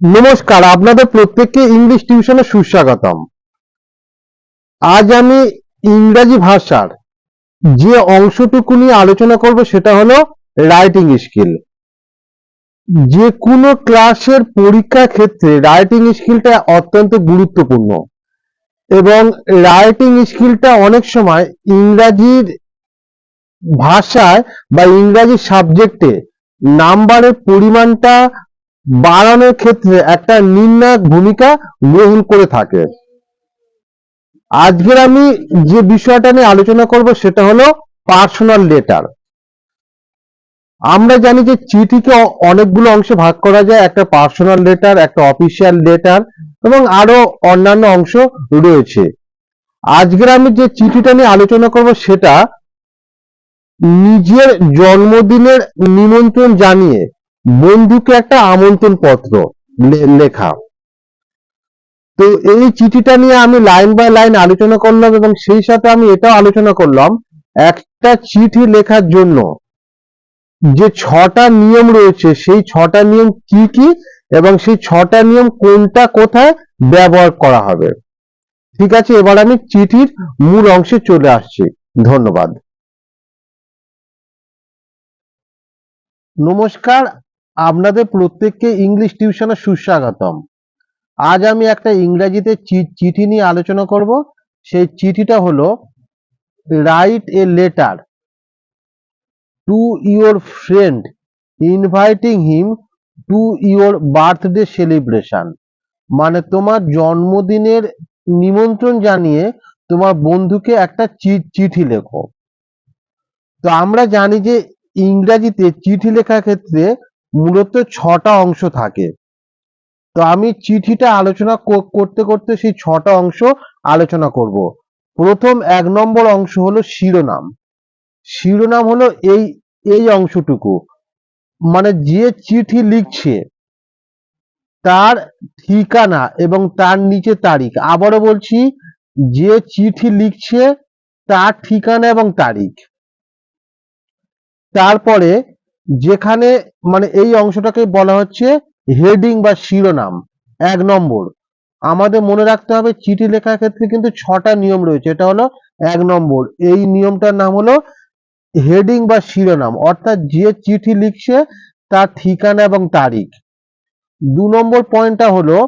নমস্কার, আপনাদের প্রত্যেককে ইংলিশ টিউশনে সুস্বাগতম। আজ আমি ইংরাজি ভাষার যে অংশটুকু নিয়ে আলোচনা করব সেটা হলো রাইটিং স্কিল যে কোনো ক্লাসের পরীক্ষার ক্ষেত্রে রাইটিং স্কিলটা অত্যন্ত গুরুত্বপূর্ণ এবং রাইটিং স্কিলটা অনেক সময় ইংরাজির ভাষায় বা ইংরাজি সাবজেক্টে নাম্বারের পরিমাণটা বাড়ানোর ক্ষেত্রে একটা নির্ণায়ক ভূমিকা গ্রহণ করে থাকে। আজকের আমি যে বিষয়টা নিয়ে আলোচনা করব সেটা হলো পার্সোনাল লেটার আমরা জানি যে চিঠিকে অনেকগুলো অংশে ভাগ করা যায়, একটা পার্সোনাল লেটার একটা অফিসিয়াল লেটার এবং আরও অন্যান্য অংশ রয়েছে। আজকের আমি যে চিঠিটা নিয়ে আলোচনা করব সেটা নিজের জন্মদিনের নিমন্ত্রণ জানিয়ে বন্ধুকে একটা আমন্ত্রণ পত্র লেখা। তো এই চিঠিটা নিয়ে আমি লাইন বাই লাইন আলোচনা করলাম এবং সেই সাথে আমি এটাও আলোচনা করলাম, একটা চিঠি লেখার জন্য যে ছটা নিয়ম রয়েছে, সেই ছটা নিয়ম কি কি এবং সেই ছটা নিয়ম কোনটা কোথায় ব্যবহার করা হবে। ঠিক আছে, এবার আমি চিঠির মূল অংশে চলে আসছি। ধন্যবাদ। নমস্কার আপনাদের প্রত্যেককে ইংলিশ টিউশনে সুস্বাগতম। আজ আমি একটা ইংরেজিতে চিঠি নিয়ে আলোচনা করব। সেই চিঠিটা হলো write a letter to your friend inviting him to your birthday celebration মানে তোমার জন্মদিনের নিমন্ত্রণ জানিয়ে তোমার বন্ধুকে একটা চিঠি লেখো। তো আমরা জানি যে ইংরেজিতে চিঠি লেখার ক্ষেত্রে মূলত ছটা অংশ থাকে। তো আমি চিঠিটা আলোচনা করতে করতে সেই ছটা অংশ আলোচনা করব। প্রথম এক নম্বর অংশ হলো শিরোনাম। শিরোনাম হলো এই এই অংশটুকু। মানে যে চিঠি লিখছে, তার ঠিকানা এবং তার নিচে তারিখ। আবারও বলছি, যে চিঠি লিখছে, তার ঠিকানা এবং তারিখ। তারপরে যেখানে মানে এই অংশটাকে বলা হচ্ছে হেডিং বা শিরোনাম। এক নম্বর। আমাদের মনে রাখতে হবে চিঠি লেখার ক্ষেত্রে কিন্তু ছটা নিয়ম রয়েছে। এটা হলো এক নম্বর। এই নিয়মটার নাম হলো হেডিং বা শিরোনাম। অর্থাৎ যে চিঠি লিখছে তার ঠিকানা এবং তারিখ। দু নম্বর পয়েন্টটা হলো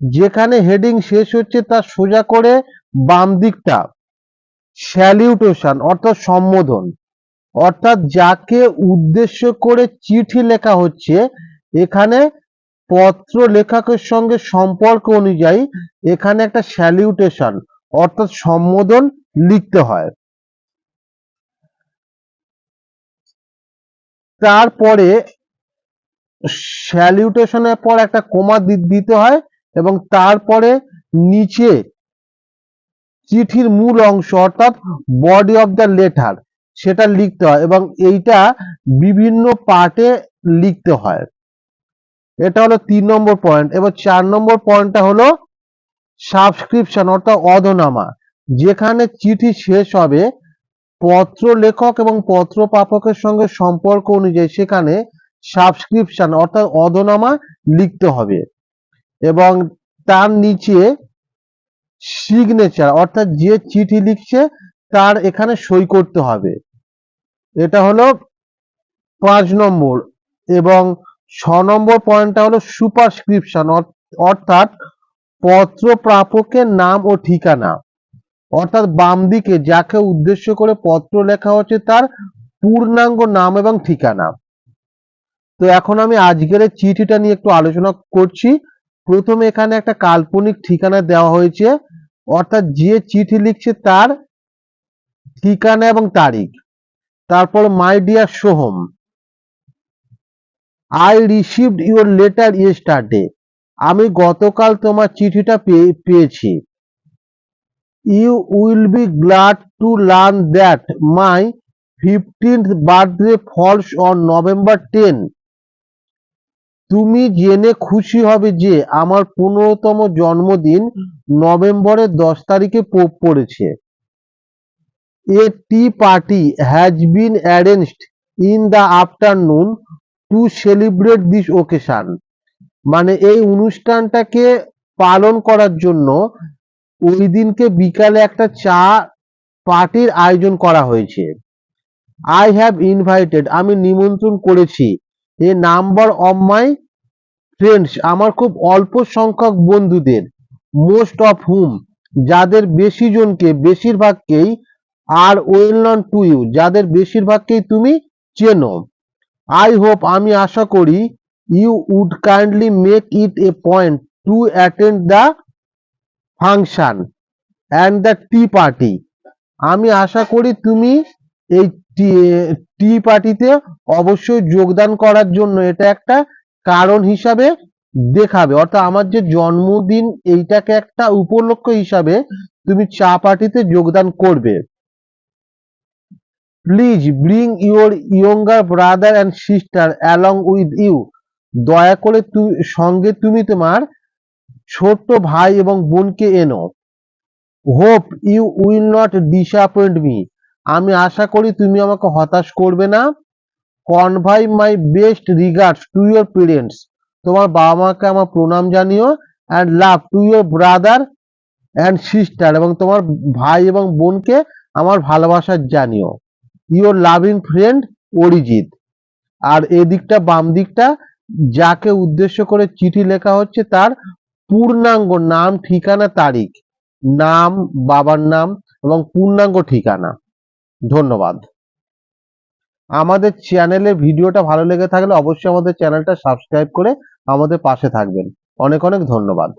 যেখানে হেডিং শেষ হচ্ছে তার সোজা করে বাম দিকটা স্যালিউটেশন অর্থাৎ সম্বোধন। অর্থাৎ যাকে উদ্দেশ্য করে চিঠি লেখা হচ্ছে, এখানে পত্র লেখকের সঙ্গে সম্পর্ক অনুযায়ী এখানে একটা স্যালিউটেশন অর্থাৎ সম্বোধন লিখতে হয়। তারপরে স্যালিউটেশনের পর একটা কোমা দিতে হয় এবং তারপরে নিচে চিঠির মূল অংশ, অর্থাৎ বডি অফ দ্য লেটার সেটা লিখতে হয় এবং এইটা বিভিন্ন পার্টে লিখতে হয়। এটা হলো তিন নম্বর পয়েন্ট এবার চার নম্বর পয়েন্টটা হলো সাবস্ক্রিপশন অর্থাৎ অধনামা। যেখানে চিঠি শেষ হবে পত্র লেখক এবং পত্র প্রাপকের সঙ্গে সম্পর্ক অনুযায়ী সেখানে সাবস্ক্রিপশন অর্থাৎ অধনামা লিখতে হবে। এবং তার নিচে সিগনেচার অর্থাৎ যে চিঠি লিখছে তার এখানে সই করতে হবে। এটা হলো পাঁচ নম্বর এবং ছ নম্বর পয়েন্টটা হলো সুপারস্ক্রিপশন অর্থাৎ পত্র প্রাপকের নাম ও ঠিকানা। অর্থাৎ বাম দিকে যাকে উদ্দেশ্য করে পত্র লেখা হচ্ছে তার পূর্ণাঙ্গ নাম এবং ঠিকানা। তো এখন আমি আজকের চিঠিটা নিয়ে একটু আলোচনা করছি। প্রথমে এখানে একটা কাল্পনিক ঠিকানা দেওয়া হয়েছে। অর্থাৎ যে চিঠি লিখছে তার ঠিকানা এবং তারিখ। তারপর my dear Soham I received your letter yesterday আমি গতকাল তোমার চিঠিটা পেয়ে- পেয়েছি। You will be glad to learn that my fifteenth birthday falls on November ten তুমি জেনে খুশি হবে যে আমার পনেরোতম জন্মদিন নভেম্বরের দশ তারিখে পড়েছে। A tea party has been arranged in the afternoon to celebrate this occasion মানে এই অনুষ্ঠানটাকে পালন করার জন্য ওই দিনকে বিকালে একটা চা পার্টির আয়োজন করা হয়েছে। আই হ্যাভ ইনভাইটেড আমি নিমন্ত্রণ করেছি। A number of my friends আমার খুব অল্প সংখ্যক বন্ধুদের মোস্ট অফ হুম যাদের বেশি জনকে বেশিরভাগকেই are well known to you যাদের বেশিরভাগকেই তুমি চেনো। আই হোপ আমি আশা করি you would kindly make it a point to attend the function and the tea party আমি আশা করি তুমি এই টি পার্টিতে অবশ্যই যোগদান করার জন্য এটা একটা কারণ হিসাবে দেখাবে। অর্থাৎ আমার যে জন্মদিন, এইটাকে একটা উপলক্ষ হিসাবে তুমি চা পার্টিতে যোগদান করবে। Please bring your younger brother and sister along with you দয়া করে তু- সঙ্গে তুমি তোমার ছোট্ট ভাই এবং বোনকে এনো। Hope you will not disappoint me আমি আশা করি তুমি আমাকে হতাশ করবে না। Convey my best regards to your parents তোমার বাবা মাকে আমার প্রণাম জানিও and love to your brother and sister এবং তোমার ভাই এবং বোনকে আমার ভালোবাসা জানিও। ইউর লাভিং ফ্রেন্ড অরিজিৎ আর এদিকটা বাম দিকটা যাকে উদ্দেশ্য করে চিঠি লেখা হচ্ছে তার পূর্ণাঙ্গ নাম, ঠিকানা, তারিখ। নাম, বাবার নাম এবং পূর্ণাঙ্গ ঠিকানা। ধন্যবাদ। আমাদের চ্যানেলে ভিডিওটা ভালো লেগে থাকলে অবশ্যই আমাদের চ্যানেলটা সাবস্ক্রাইব করে আমাদের পাশে থাকবেন। অনেক অনেক ধন্যবাদ।